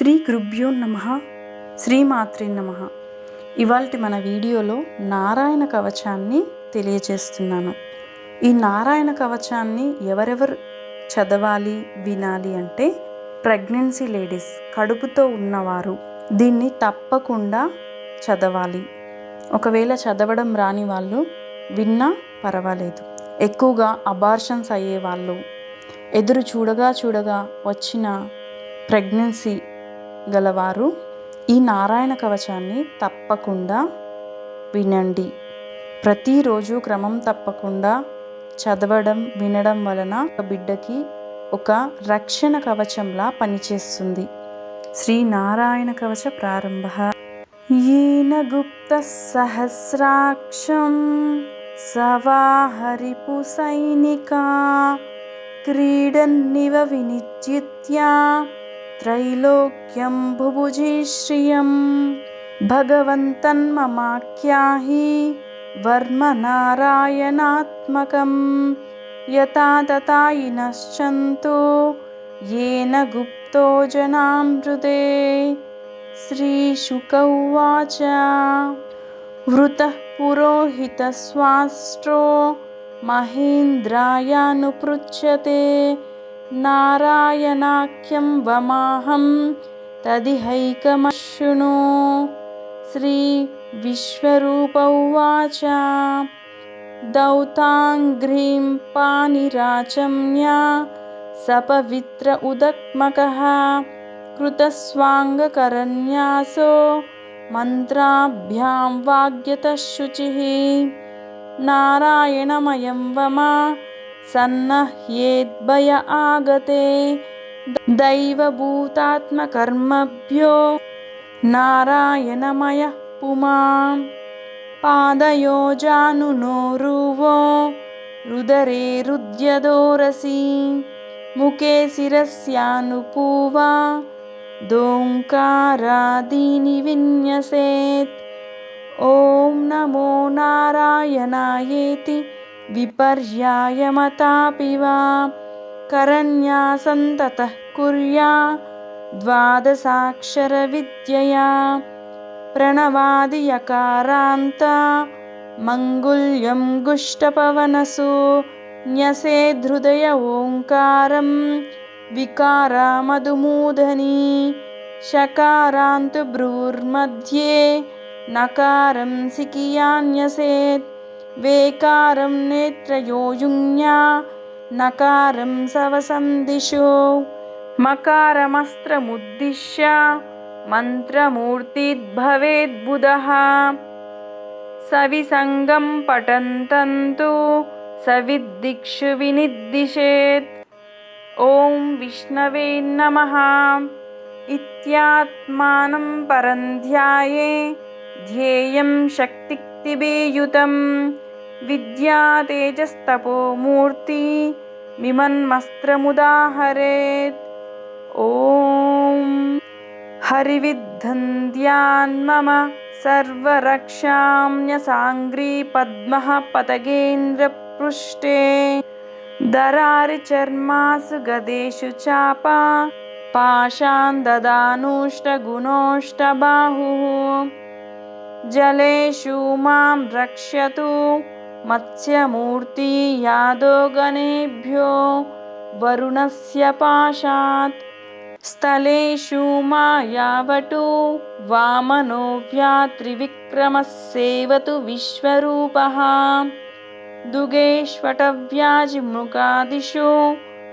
శ్రీ గురుభ్యో నమ శ్రీమాత్రి నమ. ఇవాళ మన వీడియోలో నారాయణ కవచాన్ని తెలియజేస్తున్నాను. ఈ నారాయణ కవచాన్ని ఎవరెవరు చదవాలి వినాలి అంటే ప్రెగ్నెన్సీ లేడీస్ కడుపుతో ఉన్నవారు దీన్ని తప్పకుండా చదవాలి. ఒకవేళ చదవడం రాని వాళ్ళు విన్నా పర్వాలేదు. ఎక్కువగా అబార్షన్స్ అయ్యే వాళ్ళు ఎదురు చూడగా చూడగా వచ్చిన ప్రెగ్నెన్సీ గలవారు ఈ నారాయణ కవచాన్ని తప్పకుండా వినండి. ప్రతిరోజు క్రమం తప్పకుండా చదవడం వినడం వలన ఒక బిడ్డకి ఒక రక్షణ కవచంలా పనిచేస్తుంది. శ్రీ నారాయణ కవచ ప్రారంభ. ఈయన గుప్త సహస్రాక్షం సవాహరిపు సైనిక క్రీడన్నివ వినిచిత్యా त्रैलोक्यं भुभुजि श्रियं भगवन्तन्ममाख्याहि वर्मनारायणात्मकं यथा तथायिनश्चन्तो येन गुप्तो जनामृते श्रीशुक उवाच वृतः पुरोहितस्वाष्ट्रो महेन्द्रायानुपृच्छते नारायणाख्यं वमाहं तदिहैकमशृणु श्रीविश्वरूप उवाच। दौताङ्घ्रीं पानिराचम्या सपवित्र उदक्मकः कृतस्वाङ्गकरन्यासो मन्त्राभ्यां वाग्यतः शुचिः। नारायणमयं वमा सन्नह्येद्भय आगते दैवभूतात्मकर्मभ्यो नारायणमयः पुमां पादयोजानुनोरुवो रुदरे रुद्यदोरसि मुखे शिरस्यानुपूवा दोङ्कारादीनि विन्यसेत् ॐ नमो नारायणायेति विपर्यायमतापि वा। करन्यासं ततः कुर्या। द्वादशाक्षरविद्यया। प्रणवादियकारान्त। मङ्गुल्यं गुष्टपवनसु। न्यसेधृदय ओङ्कारं विकारामधुमूधनी शकारान्तु भ्रूर्मध्ये नकारं सिकियान्यसेत् वेकारं नेत्रयोयुङ्या नकारं सवसं दिशो मकारमस्त्रमुद्दिश्य मन्त्रमूर्तिद्भवेद्बुधः। सविसङ्गं पठन्तन्तु सविद्दिक्षु विनिद्दिशेत् ॐ विष्णवे नमः। इत्यात्मानं परं ध्याये ध्येयं विद्या तेजस्तपो मूर्ति मिमन्मस्त्रमुदाहरेत्। ॐ हरिविद्वन्द्यान् सर्वरक्षाम्यसाङ्ग्रीपद्मः सर्वरक्षाम्यसा्री दरारिचर्मासु गदेषु चापा पाशान्ददानुष्टगुणोष्टबाहुः। जलेषु मां रक्षतु। मत्स्यमूर्ति यादो गणेभ्यो वरुणस्य पाशात्। स्थलेषु मायावटु वामनो व्यात्रिविक्रमः सेवतु विश्वरूपः। दुगेष्वटव्याजिमृगादिषु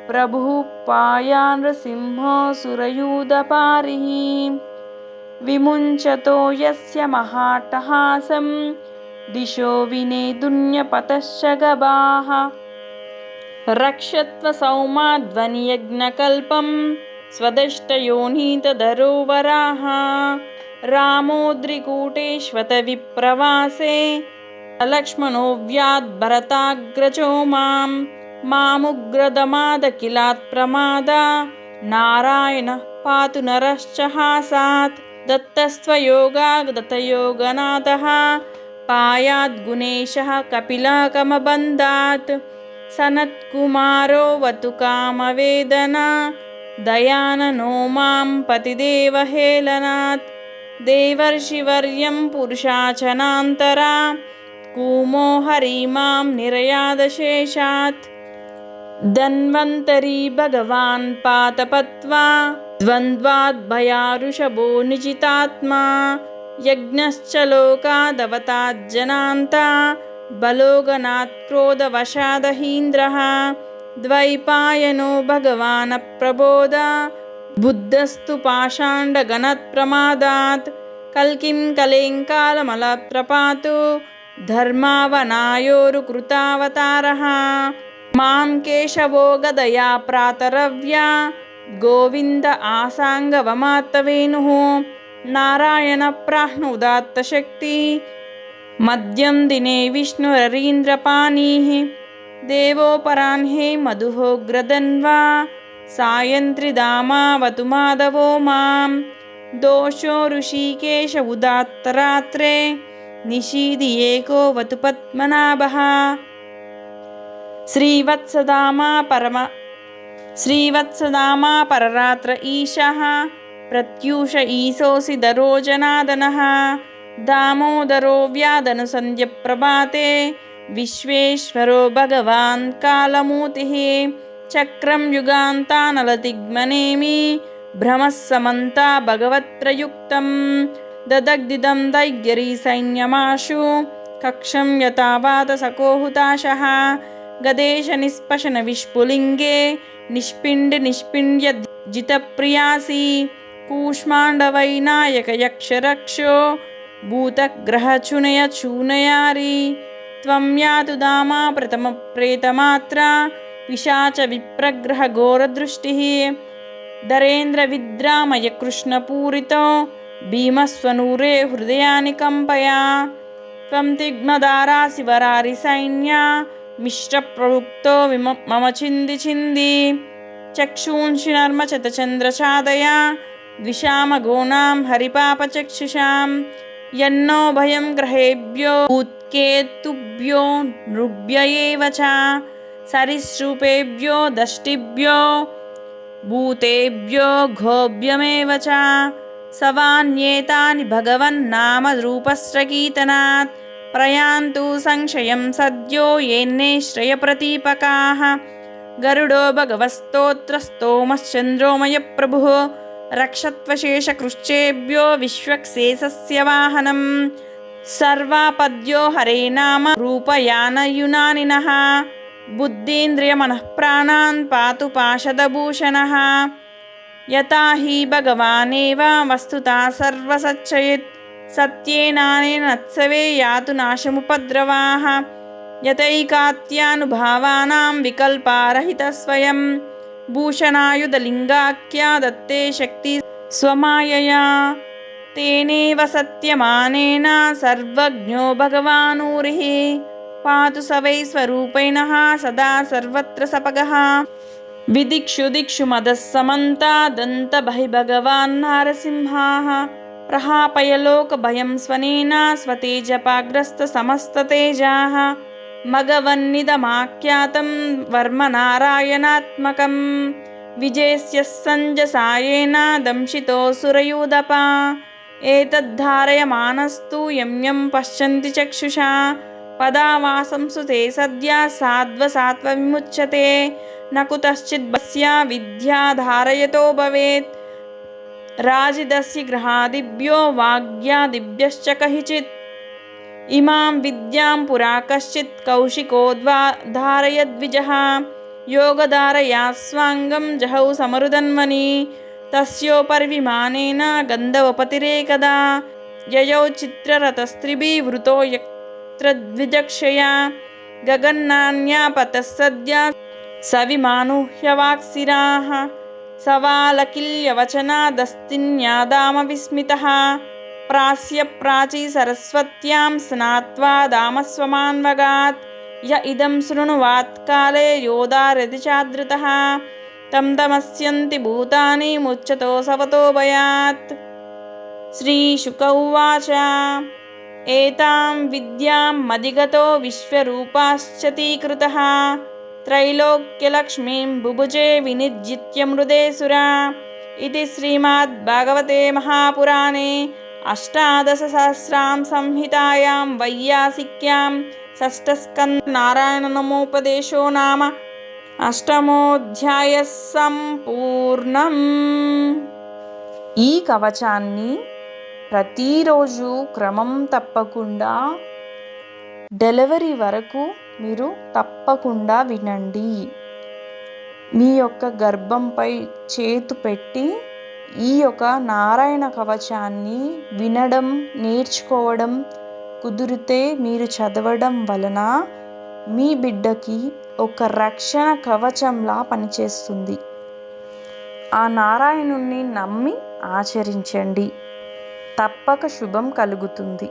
प्रभुः पायानृसिंहो सुरयूदपारिः विमुञ्चतो यस्य महाटहासं दिशो विनेदुन्यपतश्च गभाः रक्षत्वसौमाध्वनियज्ञकल्पं स्वदिष्टयोनीतधरोवराः रामोद्रिकूटेश्वतविप्रवासे लक्ष्मणोऽव्याद्भरताग्रजो मां। मामुग्रदमाद नारायणः पातु नरश्च हासात्। दत्तस्त्वयोगागदतयोगनाथः। पायाद्गुणेशः कपिलाकमबन्धात् सनत्कुमारो वतु कामवेदना। दयाननो मां पतिदेवहेलनात् देवर्षिवर्यं पुरुषाचनान्तरा। कूमो हरिमां निरयादशेषात्। धन्वन्तरी भगवान् पातपत्वा। द्वन्द्वाद्भयारुषभो निजितात्मा యజ్ఞశ్చ లోకాదవతాజ్జనాంత బలోగనాత్క్రోధవశాదహీంద్ర ద్వైపాయనో భగవాన ప్రబోధ బుద్ధస్తు పాషాండగణత్ ప్రమాదాత్ కల్కిం కలేంకాలమలప్రపాతు ధర్మావనాయోరు కృతావతార మాం కేశవో గదయా ప్రాతరవ్య గోవింద ఆసాంగవమాత్తవేను नारायणप्राह्नुदात्तशक्ति मद्यं दिने विष्णुररीन्द्रपाणिः। देवोपराह्ने मधुहोग्रदन्वा सायन्त्रिदामावतु माधवो मां दोषो ऋषिकेश उदात्तरात्रे निशीदि एको पद्मनाभः। श्रीवत्सदामा परम श्रीवत्सदामा पररात्र ईशः ప్రత్యూష ఈశోసి దరోజనాదన. దామోదరో వ్యాదనుసంధ్య ప్రభాతే. విశ్వేశ్వరో భగవాన్ కాలమూర్తి చక్రం యుగాంతానలతిగ్మనేమి భ్రమస్సమంతా భగవత్రయుక్తం. దదగ్దిదం దైర్యరీ సైన్యమాషు కక్షం యథావాత సకోహుతాశ గదేశ నిస్పశన విష్పులింగే నిష్పిండి నిష్పిండ్య జితప్రియాసి कूष्माण्डवैनायकयक्षरक्षो भूतग्रहचुनयचूनयारि त्वं यातु दामा प्रथमप्रेतमात्रा पिशाचविप्रग्रहघोरदृष्टिः दरेन्द्रविद्रामयकृष्णपूरितो भीमस्वनूरे हृदयानि कम्पया त्वं तिग्मदारासि वरारिसैन्या मिश्रप्रयुक्तो विम मम छिन्दि छिन्दि चक्षूंषि नर्मचतचन्द्रचादया द्विषामगोणां हरिपापचक्षुषां यन्नो भयं ग्रहेभ्यो उत्केतुभ्यो नृभ्य एव च सरीसृपेभ्यो दष्टिभ्यो भूतेभ्यो घोभ्यमेव च सवान्येतानि भगवन्नामरूपस्रकीर्तनात् प्रयान्तु संशयं सद्यो येन्ने श्रयप्रतीपकाः गरुडो भगवस्तोत्रस्तोमश्चन्द्रोमयप्रभुः रक्षत्वशेषकृश्चेभ्यो विश्वक्सेसस्य वाहनं सर्वापद्यो हरे नाम रूपयानयुनानिनः बुद्धीन्द्रियमनःप्राणान् पातु पाशदभूषणः यथा हि भगवानेव वस्तुतः सर्वसच्चयित् सत्येनानेनत्सवे यातु नाशमुपद्रवाः यतैकात्यानुभावानां विकल्पारहितस्वयं भूषणायुधलिङ्गाख्या दत्ते शक्ति स्वमायया। तेनेव सत्यमानेन सर्वज्ञो भगवानूरिः। पातु स वै स्वरूपेणः सदा सर्वत्र सपगः। विदिक्षु दिक्षु मदः समन्तादन्तबहिर्भगवान् नारसिंहाः। प्रहापयलोकभयं स्वनेन स्वतेजपाग्रस्तसमस्ततेजाः మగవన్నిదమాఖ్యాతం వర్మ నారాయణాత్మకం విజేస్య సంజసాయేన దంశితోసురయూదప ఏతద్ధారయమానస్తు యమ్యం పశ్యంతి చక్షుషా పదావాసంసు తే సద్యా సాధ్వసాత్వవిముచ్యతే నకుతశ్చిద్బస్యా విద్యా ధారయతో భవేత్ రాజిదస్య గృహాదిభ్యో వాగ్యాదిభ్యశ్చ కహిచిత్ ఇమాం విద్యాం పురా కశ్చిత్ కౌశికోద్వా ధారయద్విజः యోగధారయా స్వాంగం జహౌ సమరుదన్మని తస్యోపర్విమానేన గంధవపతిరేకదా యయౌ చిత్రరతస్త్రిభివృతో యత్రద్విజక్షయా గగన్నాన్యాపతः సద్యా సవిమానుహ్యవాక్సిరాः సవాలకిల్యవచనాదస్తిన్యాదామవిస్మితः ప్రాస్య ప్రాచీ సరస్వత్యాం స్నాత్వా దామస్వమాన్వగాత్ య ఇదం శృణువాత్కాలే యోదారతి చాదృత తం తమస్యంతి భూతాని ముచ్చతో సవతో భయాత్ శ్రీశుక ఉవాచ ఏతాం విద్యాం మదిగతో విశ్వరూపాశ్చతీకృత త్రైలోక్యలక్ష్మీం బుభుజే వినిర్జిత్యమృదే సురా ఇది శ్రీమద్భాగవతే మహాపురాణే अष्टादशसहस्रां संहितायां वैयासिक्यां షష్ఠస్కందనారాయణనమోపదేశో నామ అష్టమోధ్యాయ సంపూర్ణం ఈ కవచాన్ని ప్రతిరోజు క్రమం తప్పకుండా డెలివరీ వరకు మీరు తప్పకుండా వినండి మీ యొక్క గర్భంపై చేతు పెట్టి ఈ యొక్క నారాయణ కవచాన్ని వినడం నేర్చుకోవడం కుదిరితే మీరు చదవడం వలన మీ బిడ్డకి ఒక రక్షణ కవచంలా పనిచేస్తుంది. ఆ నారాయణుణ్ణి నమ్మి ఆచరించండి. తప్పక శుభం కలుగుతుంది.